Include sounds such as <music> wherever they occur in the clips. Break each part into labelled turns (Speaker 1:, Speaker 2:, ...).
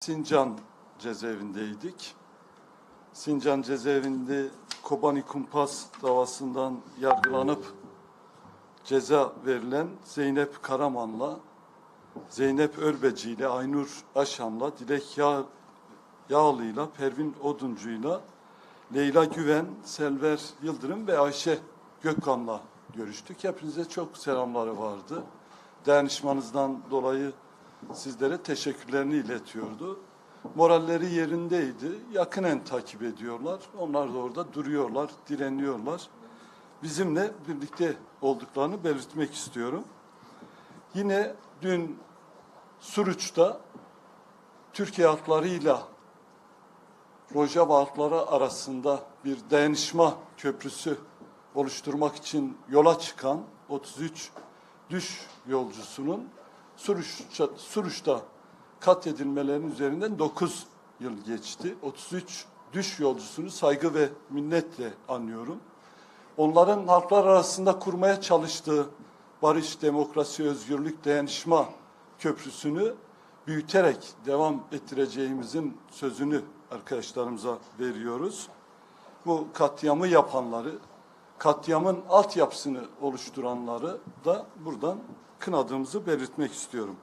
Speaker 1: Sincan cezaevindeydik. Sincan cezaevinde Kobani Kumpas davasından yargılanıp ceza verilen Zeynep Karaman'la, Zeynep Örbeci ile, Aynur Aşam'la, Dilek Yağ, Yağlı'yla, Pervin Oduncu'yla, Leyla Güven, Selver Yıldırım ve Ayşe Gökkan'la görüştük. Hepinize çok selamları vardı. Dayanışmanızdan dolayı sizlere teşekkürlerini iletiyordu. Moralleri yerindeydi. Yakinen takip ediyorlar. Onlar da orada duruyorlar, direniyorlar. Bizimle birlikte olduklarını belirtmek istiyorum. Yine dün Suruç'ta Türkiye halklarıyla Rojava halkları arasında bir dayanışma köprüsü oluşturmak için yola çıkan 33 düş yolcusunun Suruç'ta, Suruç'ta katledilmelerinin üzerinden 9 yıl geçti. 33 düş yolcusunu saygı ve minnetle anıyorum. Onların halklar arasında kurmaya çalıştığı barış, demokrasi, özgürlük, dayanışma köprüsünü büyüterek devam ettireceğimizin sözünü arkadaşlarımıza veriyoruz. Bu katliamı yapanları, katliamın altyapısını oluşturanları da buradan kınadığımızı belirtmek istiyorum.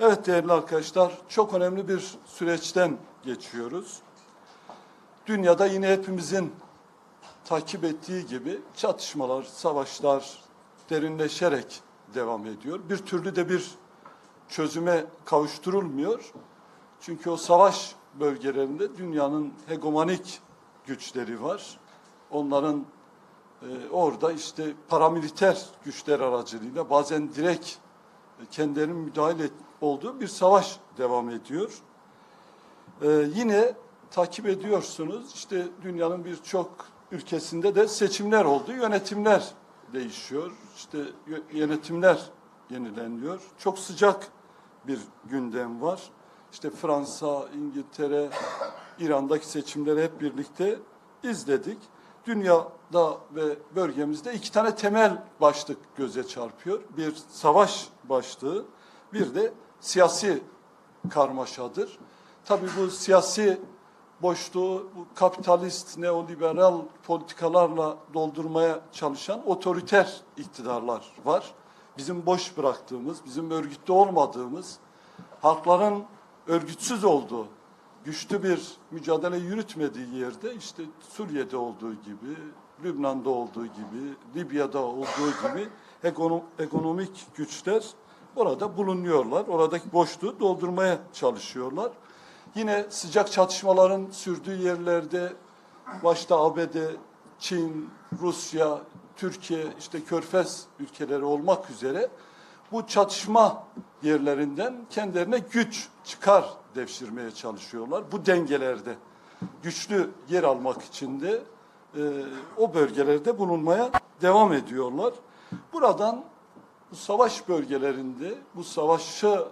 Speaker 1: Evet değerli arkadaşlar, çok önemli bir süreçten geçiyoruz. Dünyada yine hepimizin takip ettiği gibi çatışmalar, savaşlar derinleşerek devam ediyor. Bir türlü de bir çözüme kavuşturulmuyor. Çünkü o savaş bölgelerinde dünyanın hegemonik güçleri var. Onların e, orada işte paramiliter güçler aracılığıyla bazen direkt e, kendilerinin müdahale et- olduğu bir savaş devam ediyor. E, yine takip ediyorsunuz işte dünyanın birçok ülkesinde de seçimler oldu, yönetimler değişiyor, işte yö- yönetimler yenileniyor. Çok sıcak bir gündem var. İşte Fransa, İngiltere, İran'daki seçimleri hep birlikte izledik. Dünyada ve bölgemizde iki tane temel başlık göze çarpıyor. Bir savaş başlığı, bir de siyasi karmaşadır. Tabii bu siyasi boşluğu kapitalist, neoliberal politikalarla doldurmaya çalışan otoriter iktidarlar var. Bizim boş bıraktığımız, bizim örgütlü olmadığımız, halkların örgütsüz olduğu, güçlü bir mücadele yürütmediği yerde işte Suriye'de olduğu gibi, Lübnan'da olduğu gibi, Libya'da olduğu gibi ekono- ekonomik güçler orada bulunuyorlar. Oradaki boşluğu doldurmaya çalışıyorlar. Yine sıcak çatışmaların sürdüğü yerlerde başta ABD, Çin, Rusya, Türkiye, işte Körfez ülkeleri olmak üzere bu çatışma yerlerinden kendilerine güç çıkar devşirmeye çalışıyorlar. Bu dengelerde güçlü yer almak için de e, o bölgelerde bulunmaya devam ediyorlar. Buradan bu savaş bölgelerinde bu savaşı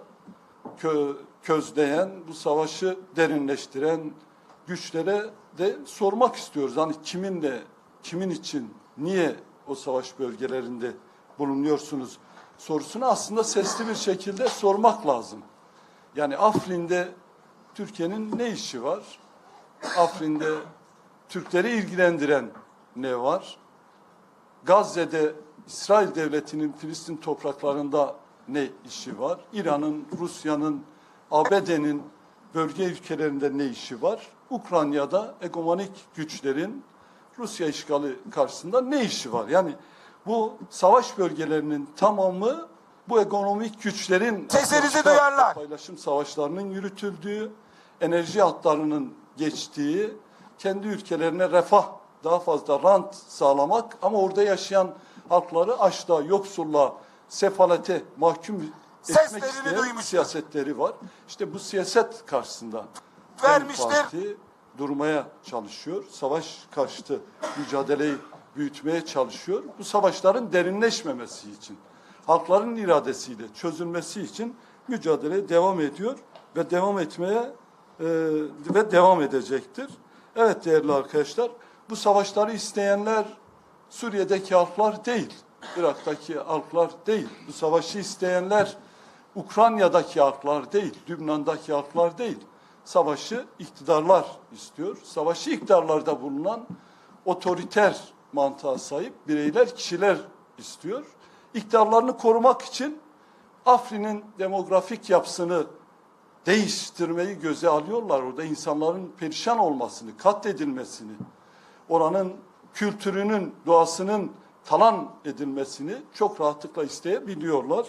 Speaker 1: kö, közleyen, bu savaşı derinleştiren güçlere de sormak istiyoruz. Hani kiminle, kimin için, niye o savaş bölgelerinde bulunuyorsunuz sorusunu aslında sesli bir şekilde sormak lazım. Yani Afrin'de Türkiye'nin ne işi var? Afrin'de Türkleri ilgilendiren ne var? Gazze'de İsrail devletinin Filistin topraklarında ne işi var? İran'ın, Rusya'nın, ABD'nin bölge ülkelerinde ne işi var? Ukrayna'da hegemonik güçlerin Rusya işgali karşısında ne işi var? Yani bu savaş bölgelerinin tamamı bu ekonomik güçlerin
Speaker 2: Seslerinizi
Speaker 1: başka
Speaker 2: duyarlar.
Speaker 1: paylaşım savaşlarının yürütüldüğü, enerji hatlarının geçtiği, kendi ülkelerine refah, daha fazla rant sağlamak ama orada yaşayan halkları açlığa, yoksulluğa, sefalete mahkum etmek isteyen
Speaker 2: duymuştur.
Speaker 1: siyasetleri var. İşte bu siyaset karşısında
Speaker 2: Vermiştir.
Speaker 1: Parti durmaya çalışıyor. Savaş karşıtı mücadeleyi büyütmeye çalışıyor. Bu savaşların derinleşmemesi için, halkların iradesiyle çözülmesi için mücadele devam ediyor ve devam etmeye e, ve devam edecektir. Evet değerli arkadaşlar, bu savaşları isteyenler Suriye'deki halklar değil, Irak'taki halklar değil. Bu savaşı isteyenler Ukrayna'daki halklar değil, Lübnan'daki halklar değil. savaşı iktidarlar istiyor. Savaşı iktidarlarda bulunan otoriter mantığa sahip bireyler, kişiler istiyor. İktidarlarını korumak için Afrin'in demografik yapısını değiştirmeyi göze alıyorlar. Orada insanların perişan olmasını, katledilmesini, oranın kültürünün, doğasının talan edilmesini çok rahatlıkla isteyebiliyorlar.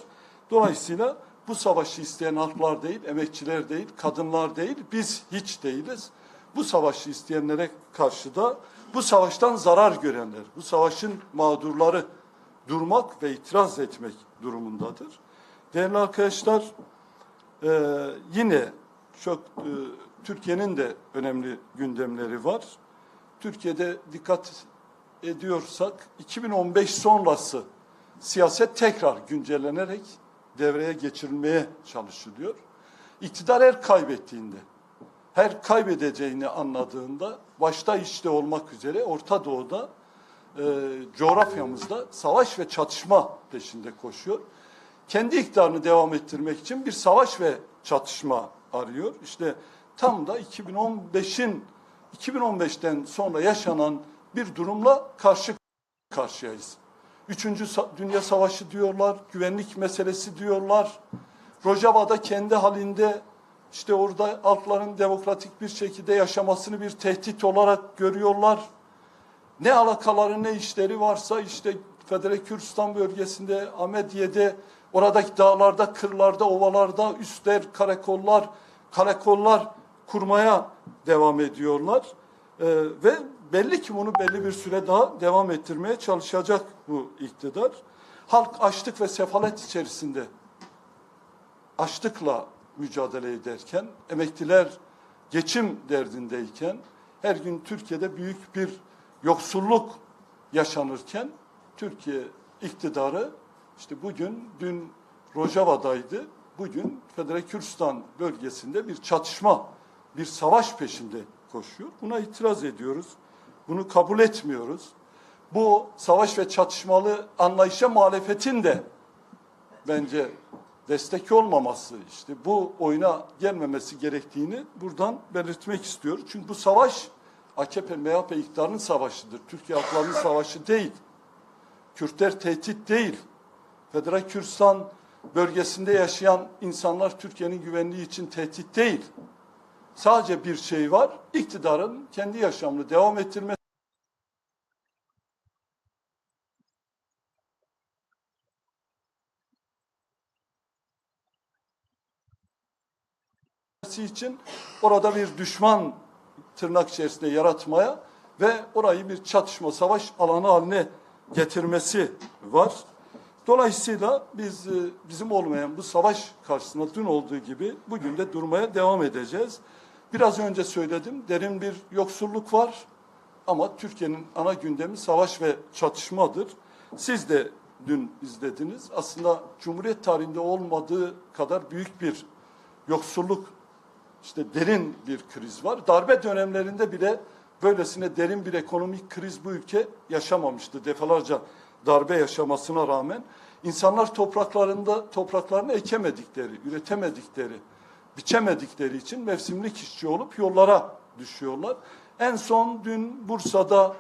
Speaker 1: Dolayısıyla bu savaşı isteyen halklar değil, emekçiler değil, kadınlar değil, biz hiç değiliz. Bu savaşı isteyenlere karşı da bu savaştan zarar görenler, bu savaşın mağdurları durmak ve itiraz etmek durumundadır. Değerli arkadaşlar, ee, yine çok e, Türkiye'nin de önemli gündemleri var. Türkiye'de dikkat ediyorsak 2015 sonrası siyaset tekrar güncellenerek devreye geçirilmeye çalışılıyor. İktidar her kaybettiğinde, her kaybedeceğini anladığında başta işte olmak üzere Orta Doğu'da e, coğrafyamızda savaş ve çatışma peşinde koşuyor kendi iktidarını devam ettirmek için bir savaş ve çatışma arıyor. İşte tam da 2015'in 2015'ten sonra yaşanan bir durumla karşı karşıyayız. Üçüncü Dünya Savaşı diyorlar, güvenlik meselesi diyorlar. Rojava'da kendi halinde işte orada halkların demokratik bir şekilde yaşamasını bir tehdit olarak görüyorlar. Ne alakaları ne işleri varsa işte Federe Kürdistan bölgesinde, Ahmediye'de, oradaki dağlarda, kırlarda, ovalarda üstler, karakollar, karakollar kurmaya devam ediyorlar. Ee, ve belli ki bunu belli bir süre daha devam ettirmeye çalışacak bu iktidar. Halk açlık ve sefalet içerisinde açlıkla mücadele ederken, emekliler geçim derdindeyken, her gün Türkiye'de büyük bir yoksulluk yaşanırken, Türkiye iktidarı işte bugün, dün Rojava'daydı, bugün Federe Kürdistan bölgesinde bir çatışma, bir savaş peşinde koşuyor. Buna itiraz ediyoruz. Bunu kabul etmiyoruz. Bu savaş ve çatışmalı anlayışa muhalefetin de bence destek olmaması, işte bu oyuna gelmemesi gerektiğini buradan belirtmek istiyor. Çünkü bu savaş AKP, MHP iktidarının savaşıdır. Türkiye halklarının savaşı değil. Kürtler tehdit değil. Federal Kürdistan bölgesinde yaşayan insanlar Türkiye'nin güvenliği için tehdit değil. Sadece bir şey var, iktidarın kendi yaşamını devam ettirmesi için orada bir düşman tırnak içerisinde yaratmaya ve orayı bir çatışma, savaş alanı haline getirmesi var. Dolayısıyla biz e, bizim olmayan bu savaş karşısında dün olduğu gibi bugün de durmaya devam edeceğiz. Biraz önce söyledim, derin bir yoksulluk var ama Türkiye'nin ana gündemi savaş ve çatışmadır. Siz de dün izlediniz. Aslında Cumhuriyet tarihinde olmadığı kadar büyük bir yoksulluk işte derin bir kriz var. Darbe dönemlerinde bile böylesine derin bir ekonomik kriz bu ülke yaşamamıştı. Defalarca darbe yaşamasına rağmen insanlar topraklarında topraklarını ekemedikleri, üretemedikleri, biçemedikleri için mevsimlik işçi olup yollara düşüyorlar. En son dün Bursa'da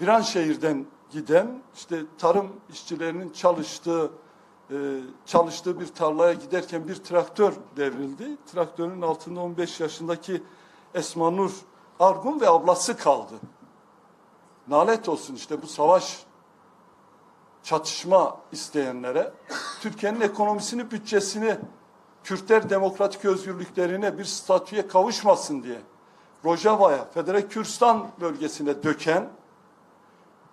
Speaker 1: Viranşehir'den giden işte tarım işçilerinin çalıştığı e, çalıştığı bir tarlaya giderken bir traktör devrildi. Traktörün altında 15 yaşındaki Esma Nur Argun ve ablası kaldı. Nalet olsun işte bu savaş çatışma isteyenlere Türkiye'nin ekonomisini, bütçesini Kürtler demokratik özgürlüklerine bir statüye kavuşmasın diye Rojava'ya, Federe Kürdistan bölgesine döken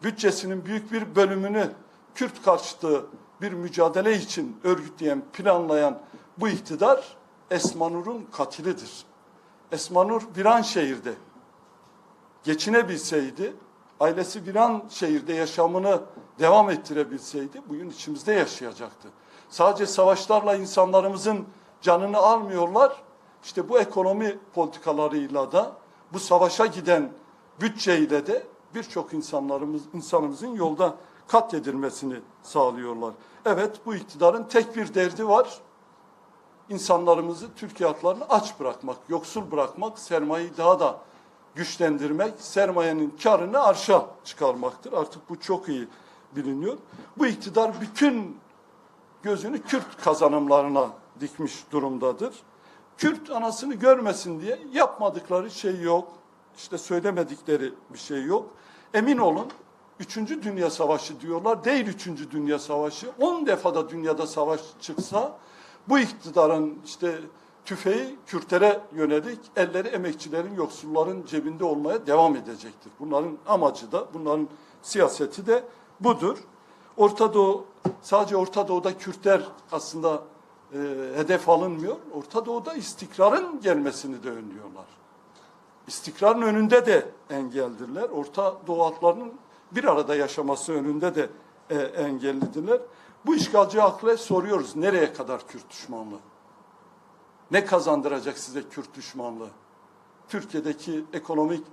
Speaker 1: bütçesinin büyük bir bölümünü Kürt karşıtı bir mücadele için örgütleyen, planlayan bu iktidar Esmanur'un katilidir. Esmanur Viranşehir'de geçinebilseydi, ailesi Viranşehir'de yaşamını devam ettirebilseydi bugün içimizde yaşayacaktı. Sadece savaşlarla insanlarımızın canını almıyorlar. İşte bu ekonomi politikalarıyla da bu savaşa giden bütçeyle de birçok insanlarımız insanımızın yolda katledilmesini sağlıyorlar. Evet bu iktidarın tek bir derdi var. insanlarımızı, Türkiye halklarını aç bırakmak, yoksul bırakmak, sermayeyi daha da güçlendirmek, sermayenin karını arşa çıkarmaktır. Artık bu çok iyi biliniyor. Bu iktidar bütün gözünü Kürt kazanımlarına dikmiş durumdadır. Kürt anasını görmesin diye yapmadıkları şey yok. İşte söylemedikleri bir şey yok. Emin olun 3. Dünya Savaşı diyorlar. Değil 3. Dünya Savaşı. 10 defada dünyada savaş çıksa bu iktidarın işte tüfeği Kürtlere yönelik elleri emekçilerin, yoksulların cebinde olmaya devam edecektir. Bunların amacı da, bunların siyaseti de budur. Orta Doğu, sadece Orta Doğu'da Kürtler aslında e, hedef alınmıyor. Orta Doğu'da istikrarın gelmesini de önlüyorlar. İstikrarın önünde de engeldirler. Orta Doğu halklarının bir arada yaşaması önünde de e, engellidirler. Bu işgalci akla soruyoruz nereye kadar Kürt düşmanlığı? Ne kazandıracak size Kürt düşmanlığı? Türkiye'deki ekonomik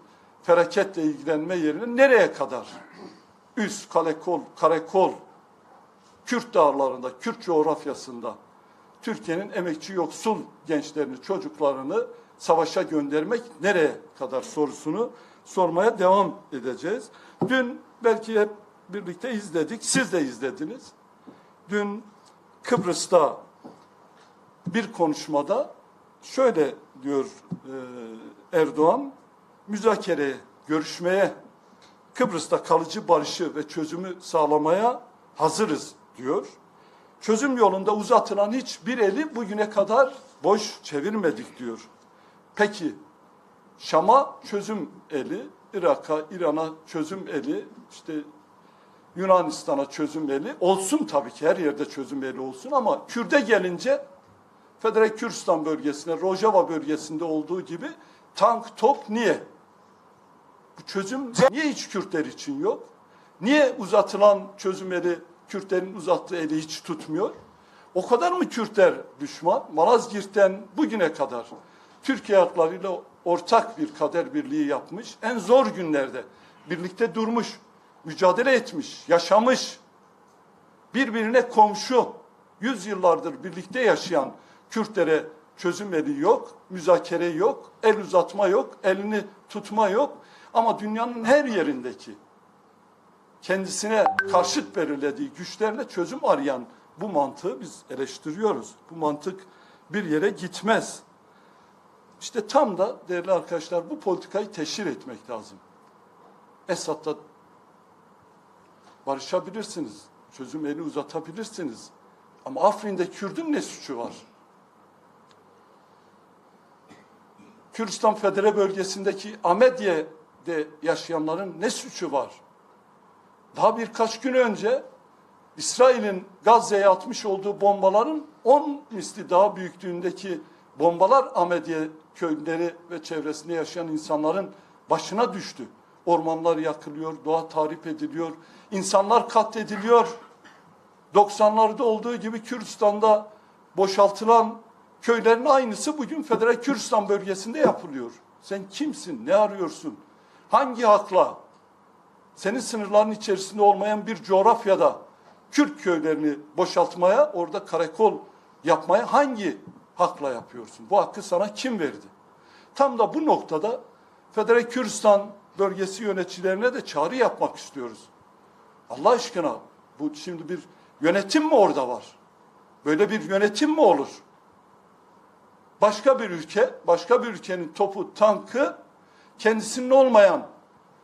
Speaker 1: felaketle ilgilenme yerine nereye kadar? Üst, Kalekol, Karekol, Kürt dağlarında, Kürt coğrafyasında Türkiye'nin emekçi yoksul gençlerini, çocuklarını savaşa göndermek nereye kadar sorusunu sormaya devam edeceğiz. Dün belki hep birlikte izledik, siz de izlediniz. Dün Kıbrıs'ta bir konuşmada şöyle diyor e, Erdoğan, müzakereye, görüşmeye, Kıbrıs'ta kalıcı barışı ve çözümü sağlamaya hazırız diyor. Çözüm yolunda uzatılan hiçbir eli bugüne kadar boş çevirmedik diyor. Peki Şam'a çözüm eli, Irak'a, İran'a çözüm eli, işte Yunanistan'a çözüm eli olsun tabii ki her yerde çözüm eli olsun ama Kürt'e gelince Federal Kürdistan bölgesine, Rojava bölgesinde olduğu gibi tank, top niye? Bu çözüm <laughs> niye hiç Kürtler için yok? Niye uzatılan çözüm eli, Kürtlerin uzattığı eli hiç tutmuyor? O kadar mı Kürtler düşman? Malazgirt'ten bugüne kadar Türkiye halklarıyla ortak bir kader birliği yapmış. En zor günlerde birlikte durmuş, mücadele etmiş, yaşamış. Birbirine komşu, yüzyıllardır birlikte yaşayan Kürtlere çözüm eli yok, müzakere yok, el uzatma yok, elini tutma yok. Ama dünyanın her yerindeki kendisine karşıt belirlediği güçlerle çözüm arayan bu mantığı biz eleştiriyoruz. Bu mantık bir yere gitmez. İşte tam da değerli arkadaşlar bu politikayı teşhir etmek lazım. Esad'la barışabilirsiniz, çözüm eli uzatabilirsiniz. Ama Afrin'de Kürdün ne suçu var? Kürdistan Federe bölgesindeki Amediye'de yaşayanların ne suçu var? Daha birkaç gün önce İsrail'in Gazze'ye atmış olduğu bombaların 10 misli daha büyüklüğündeki bombalar Amediye köyleri ve çevresinde yaşayan insanların başına düştü. Ormanlar yakılıyor, doğa tahrip ediliyor, insanlar katlediliyor. 90'larda olduğu gibi Kürdistan'da boşaltılan köylerin aynısı bugün Federal Kürdistan bölgesinde yapılıyor. Sen kimsin? Ne arıyorsun? Hangi hakla? Senin sınırların içerisinde olmayan bir coğrafyada Kürt köylerini boşaltmaya, orada karakol yapmaya hangi hakla yapıyorsun? Bu hakkı sana kim verdi? Tam da bu noktada Federal Kürdistan bölgesi yöneticilerine de çağrı yapmak istiyoruz. Allah aşkına bu şimdi bir yönetim mi orada var? Böyle bir yönetim mi olur? Başka bir ülke, başka bir ülkenin topu, tankı kendisinin olmayan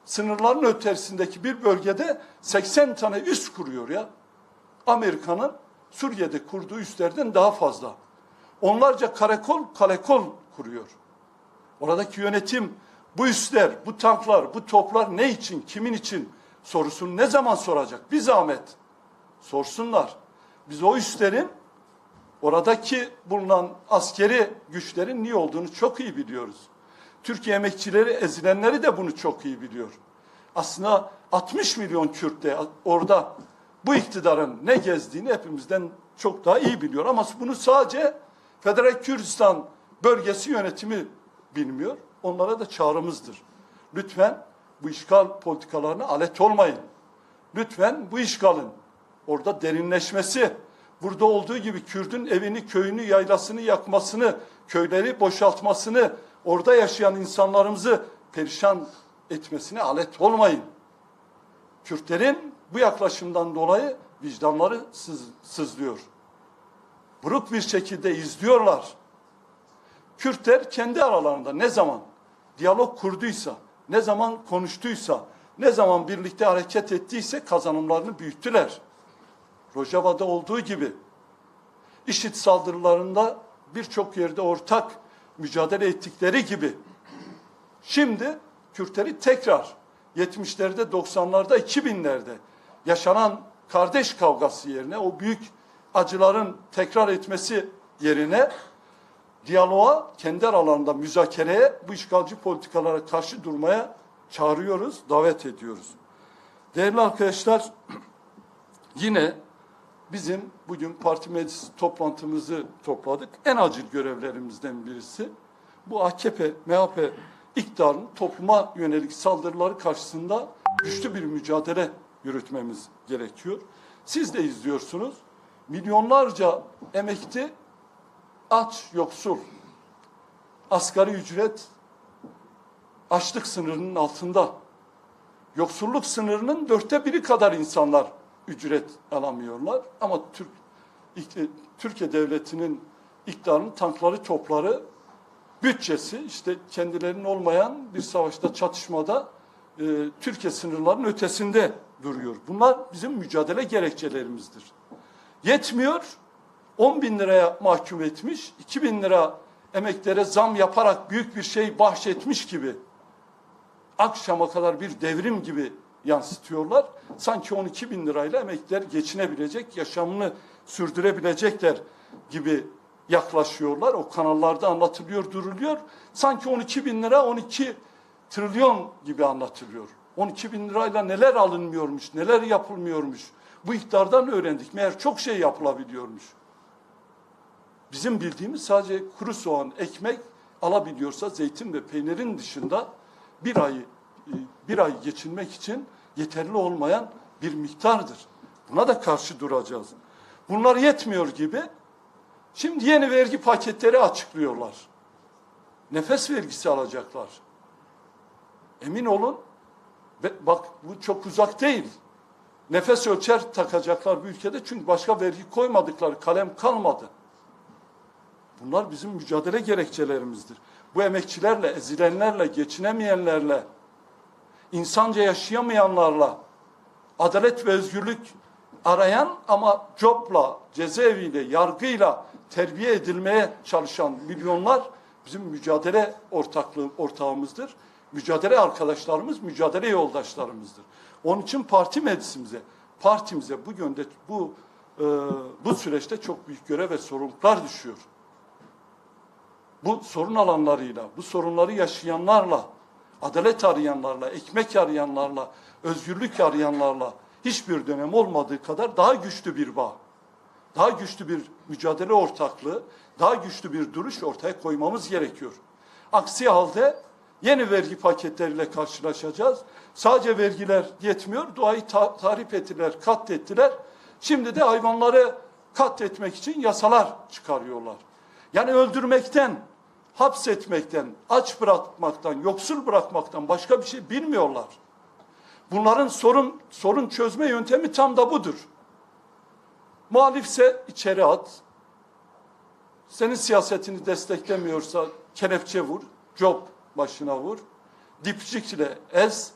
Speaker 1: sınırların ötesindeki bir bölgede 80 tane üs kuruyor ya. Amerika'nın Suriye'de kurduğu üslerden daha fazla. Onlarca karakol, kalekol kuruyor. Oradaki yönetim bu üsler, bu tanklar, bu toplar ne için, kimin için sorusunu ne zaman soracak? Bir zahmet sorsunlar. Biz o üslerin oradaki bulunan askeri güçlerin niye olduğunu çok iyi biliyoruz. Türkiye emekçileri, ezilenleri de bunu çok iyi biliyor. Aslında 60 milyon Kürt de orada bu iktidarın ne gezdiğini hepimizden çok daha iyi biliyor. Ama bunu sadece Federal Kürdistan bölgesi yönetimi bilmiyor. Onlara da çağrımızdır. Lütfen bu işgal politikalarına alet olmayın. Lütfen bu işgalin orada derinleşmesi, burada olduğu gibi Kürdün evini, köyünü, yaylasını yakmasını, köyleri boşaltmasını, orada yaşayan insanlarımızı perişan etmesine alet olmayın. Kürtlerin bu yaklaşımdan dolayı vicdanları sız, sızlıyor. Buruk bir şekilde izliyorlar. Kürtler kendi aralarında ne zaman diyalog kurduysa, ne zaman konuştuysa, ne zaman birlikte hareket ettiyse kazanımlarını büyüttüler. Rojava'da olduğu gibi IŞİD saldırılarında birçok yerde ortak mücadele ettikleri gibi şimdi Kürtleri tekrar 70'lerde, 90'larda, 2000'lerde yaşanan kardeş kavgası yerine o büyük acıların tekrar etmesi yerine diyaloğa, kendi aralarında müzakereye, bu işgalci politikalara karşı durmaya çağırıyoruz, davet ediyoruz. Değerli arkadaşlar, <clears throat> yine bizim bugün parti meclis toplantımızı topladık. En acil görevlerimizden birisi bu AKP, MHP iktidarın topluma yönelik saldırıları karşısında güçlü bir mücadele yürütmemiz gerekiyor. Siz de izliyorsunuz. Milyonlarca emekli aç, yoksul, asgari ücret açlık sınırının altında. Yoksulluk sınırının dörtte biri kadar insanlar ücret alamıyorlar. Ama Türk, Türkiye Devleti'nin iktidarının tankları, topları, bütçesi işte kendilerinin olmayan bir savaşta, çatışmada e, Türkiye sınırlarının ötesinde duruyor. Bunlar bizim mücadele gerekçelerimizdir. Yetmiyor, 10 bin liraya mahkum etmiş, 2 bin lira emeklere zam yaparak büyük bir şey bahşetmiş gibi akşama kadar bir devrim gibi yansıtıyorlar. Sanki 12 bin lirayla emekliler geçinebilecek, yaşamını sürdürebilecekler gibi yaklaşıyorlar. O kanallarda anlatılıyor, duruluyor. Sanki 12 bin lira 12 trilyon gibi anlatılıyor. 12 bin lirayla neler alınmıyormuş, neler yapılmıyormuş. Bu iktidardan öğrendik. Meğer çok şey yapılabiliyormuş. Bizim bildiğimiz sadece kuru soğan, ekmek alabiliyorsa zeytin ve peynirin dışında bir ay e, bir ay geçinmek için yeterli olmayan bir miktardır. Buna da karşı duracağız. Bunlar yetmiyor gibi şimdi yeni vergi paketleri açıklıyorlar. Nefes vergisi alacaklar. Emin olun bak bu çok uzak değil. Nefes ölçer takacaklar bu ülkede çünkü başka vergi koymadıkları kalem kalmadı. Bunlar bizim mücadele gerekçelerimizdir. Bu emekçilerle, ezilenlerle, geçinemeyenlerle, insanca yaşayamayanlarla, adalet ve özgürlük arayan ama copla, cezaeviyle, yargıyla terbiye edilmeye çalışan milyonlar bizim mücadele ortaklığı ortağımızdır. Mücadele arkadaşlarımız, mücadele yoldaşlarımızdır. Onun için parti meclisimize, partimize bu yönde bu e, bu süreçte çok büyük görev ve sorumluluklar düşüyor bu sorun alanlarıyla, bu sorunları yaşayanlarla, adalet arayanlarla, ekmek arayanlarla, özgürlük arayanlarla hiçbir dönem olmadığı kadar daha güçlü bir bağ, daha güçlü bir mücadele ortaklığı, daha güçlü bir duruş ortaya koymamız gerekiyor. Aksi halde yeni vergi paketleriyle karşılaşacağız. Sadece vergiler yetmiyor, doğayı ta tahrip ettiler, katlettiler. Şimdi de hayvanları katletmek için yasalar çıkarıyorlar. Yani öldürmekten, hapsetmekten, aç bırakmaktan, yoksul bırakmaktan başka bir şey bilmiyorlar. Bunların sorun sorun çözme yöntemi tam da budur. Muhalifse içeri at. Senin siyasetini desteklemiyorsa kelepçe vur, job başına vur. Dipçikle ez.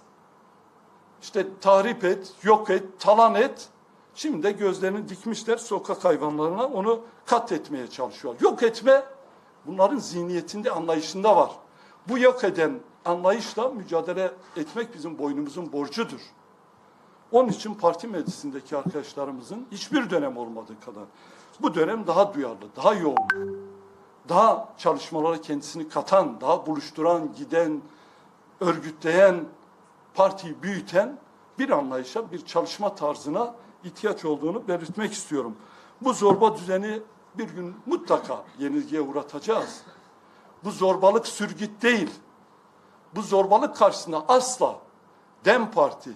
Speaker 1: İşte tahrip et, yok et, talan et. Şimdi de gözlerini dikmişler sokak hayvanlarına onu katletmeye çalışıyor. Yok etme bunların zihniyetinde, anlayışında var. Bu yok eden anlayışla mücadele etmek bizim boynumuzun borcudur. Onun için parti meclisindeki arkadaşlarımızın hiçbir dönem olmadığı kadar bu dönem daha duyarlı, daha yoğun, daha çalışmalara kendisini katan, daha buluşturan, giden, örgütleyen, partiyi büyüten bir anlayışa, bir çalışma tarzına ihtiyaç olduğunu belirtmek istiyorum. Bu zorba düzeni bir gün mutlaka yenilgiye uğratacağız. Bu zorbalık sürgüt değil. Bu zorbalık karşısında asla DEM Parti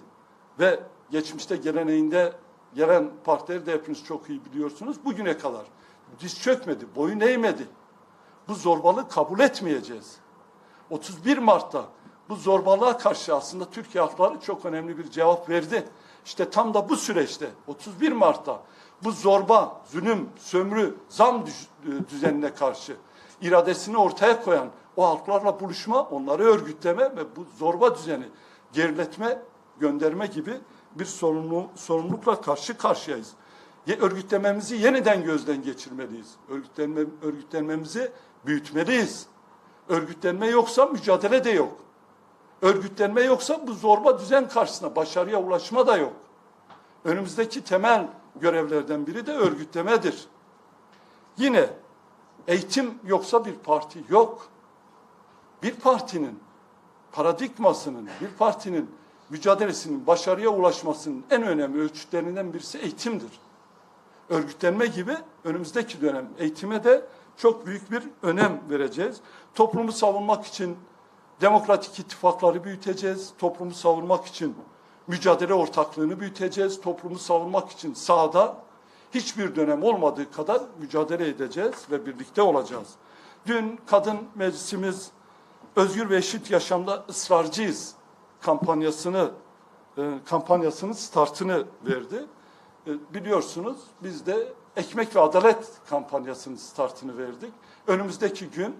Speaker 1: ve geçmişte geleneğinde gelen partileri de hepiniz çok iyi biliyorsunuz. Bugüne kadar diz çökmedi, boyun eğmedi. Bu zorbalığı kabul etmeyeceğiz. 31 Mart'ta bu zorbalığa karşı aslında Türkiye halkları çok önemli bir cevap verdi. İşte tam da bu süreçte 31 Mart'ta bu zorba, zulüm, sömürü, zam e, düzenine karşı iradesini ortaya koyan o halklarla buluşma, onları örgütleme ve bu zorba düzeni geriletme, gönderme gibi bir sorumlu, sorumlulukla karşı karşıyayız. Örgütlememizi yeniden gözden geçirmeliyiz. Örgütlenme, örgütlenmemizi büyütmeliyiz. Örgütlenme yoksa mücadele de yok. Örgütlenme yoksa bu zorba düzen karşısında başarıya ulaşma da yok. Önümüzdeki temel görevlerden biri de örgütlemedir. Yine eğitim yoksa bir parti yok. Bir partinin paradigmasının, bir partinin mücadelesinin başarıya ulaşmasının en önemli ölçütlerinden birisi eğitimdir. Örgütlenme gibi önümüzdeki dönem eğitime de çok büyük bir önem vereceğiz. Toplumu savunmak için demokratik ittifakları büyüteceğiz. Toplumu savunmak için mücadele ortaklığını büyüteceğiz. Toplumu savunmak için sahada hiçbir dönem olmadığı kadar mücadele edeceğiz ve birlikte olacağız. Dün kadın meclisimiz özgür ve eşit yaşamda ısrarcıyız kampanyasını e, kampanyasının startını verdi. E, biliyorsunuz biz de ekmek ve adalet kampanyasının startını verdik. Önümüzdeki gün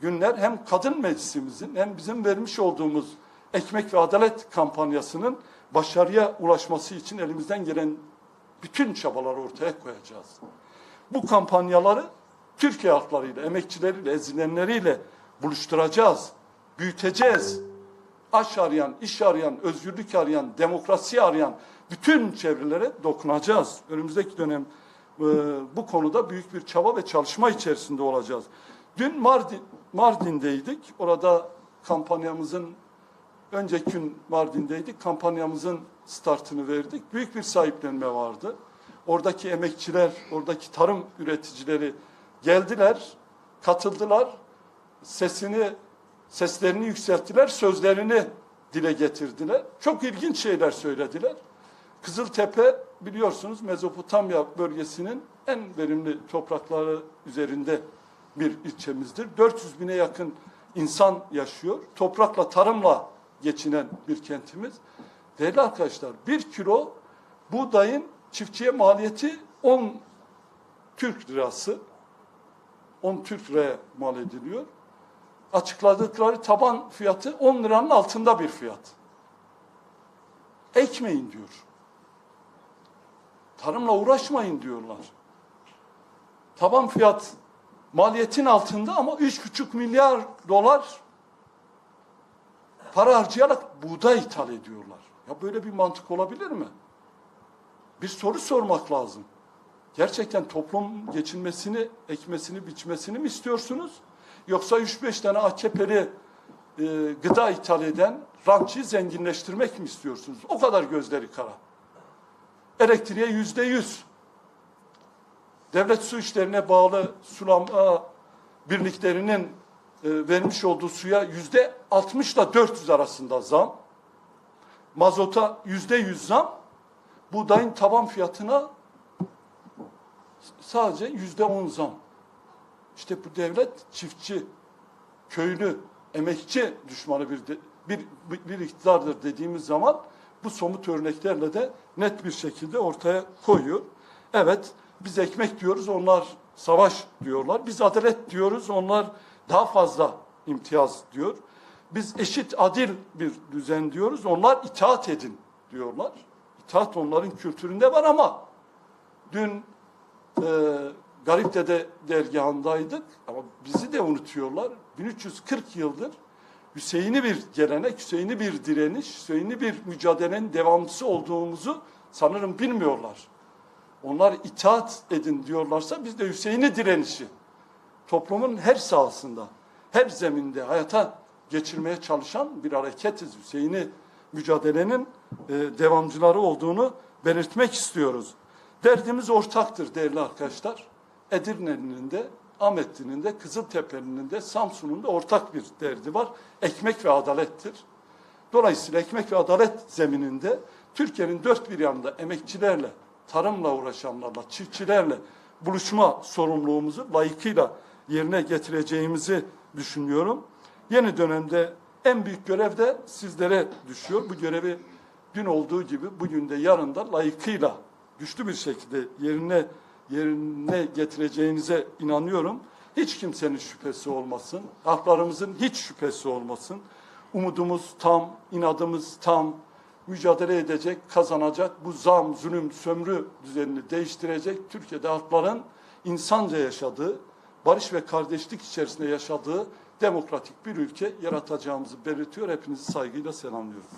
Speaker 1: günler hem kadın meclisimizin hem bizim vermiş olduğumuz ekmek ve adalet kampanyasının başarıya ulaşması için elimizden gelen bütün çabaları ortaya koyacağız. Bu kampanyaları Türkiye halklarıyla, emekçileriyle, ezilenleriyle buluşturacağız, büyüteceğiz. Aş arayan, iş arayan, özgürlük arayan, demokrasi arayan bütün çevrelere dokunacağız. Önümüzdeki dönem e, bu konuda büyük bir çaba ve çalışma içerisinde olacağız. Dün Mardin, Mardin'deydik. Orada kampanyamızın önceki gün Mardin'deydik. Kampanyamızın startını verdik. Büyük bir sahiplenme vardı. Oradaki emekçiler, oradaki tarım üreticileri geldiler, katıldılar. Sesini seslerini yükselttiler, sözlerini dile getirdiler. Çok ilginç şeyler söylediler. Kızıltepe biliyorsunuz Mezopotamya bölgesinin en verimli toprakları üzerinde bir ilçemizdir. 400 bine yakın insan yaşıyor. Toprakla, tarımla geçinen bir kentimiz. Değerli arkadaşlar, bir kilo buğdayın çiftçiye maliyeti 10 Türk lirası. 10 Türk liraya mal ediliyor. Açıkladıkları taban fiyatı 10 liranın altında bir fiyat. Ekmeyin diyor. Tarımla uğraşmayın diyorlar. Taban fiyat maliyetin altında ama 3,5 milyar dolar para harcayarak buğday ithal ediyorlar. Ya böyle bir mantık olabilir mi? Bir soru sormak lazım. Gerçekten toplum geçinmesini, ekmesini, biçmesini mi istiyorsunuz? Yoksa 3-5 tane AKP'li e, gıda ithal eden rantçıyı zenginleştirmek mi istiyorsunuz? O kadar gözleri kara. Elektriğe yüzde yüz. Devlet su işlerine bağlı sulama birliklerinin e, vermiş olduğu suya yüzde 60 ile 400 arasında zam. Mazota yüzde yüz zam. Buğdayın taban fiyatına sadece yüzde on zam. İşte bu devlet çiftçi, köylü, emekçi düşmanı bir, de- bir, bir iktidardır dediğimiz zaman bu somut örneklerle de net bir şekilde ortaya koyuyor. Evet biz ekmek diyoruz onlar savaş diyorlar. Biz adalet diyoruz onlar daha fazla imtiyaz diyor. Biz eşit adil bir düzen diyoruz onlar itaat edin diyorlar. İtaat onların kültüründe var ama dün e, Garip Dede dergahındaydık ama bizi de unutuyorlar. 1340 yıldır Hüseyin'i bir gelenek, Hüseyin'i bir direniş, Hüseyin'i bir mücadelenin devamcısı olduğumuzu sanırım bilmiyorlar. Onlar itaat edin diyorlarsa biz de Hüseyin'i direnişi toplumun her sahasında, her zeminde hayata geçirmeye çalışan bir hareketiz. Hüseyin'i mücadelenin e, devamcıları olduğunu belirtmek istiyoruz. Derdimiz ortaktır değerli arkadaşlar. Edirne'nin de, Ahmetli'nin de, Kızıltepe'nin de, Samsun'un da ortak bir derdi var. Ekmek ve adalettir. Dolayısıyla ekmek ve adalet zemininde Türkiye'nin dört bir yanında emekçilerle, tarımla uğraşanlarla, çiftçilerle buluşma sorumluluğumuzu layıkıyla yerine getireceğimizi düşünüyorum. Yeni dönemde en büyük görev de sizlere düşüyor. Bu görevi dün olduğu gibi bugün de yarın da layıkıyla güçlü bir şekilde yerine yerine getireceğinize inanıyorum. Hiç kimsenin şüphesi olmasın. Haklarımızın hiç şüphesi olmasın. Umudumuz tam, inadımız tam. Mücadele edecek, kazanacak. Bu zam, zulüm, sömürü düzenini değiştirecek. Türkiye'de halkların insanca yaşadığı, barış ve kardeşlik içerisinde yaşadığı demokratik bir ülke yaratacağımızı belirtiyor. Hepinizi saygıyla selamlıyorum.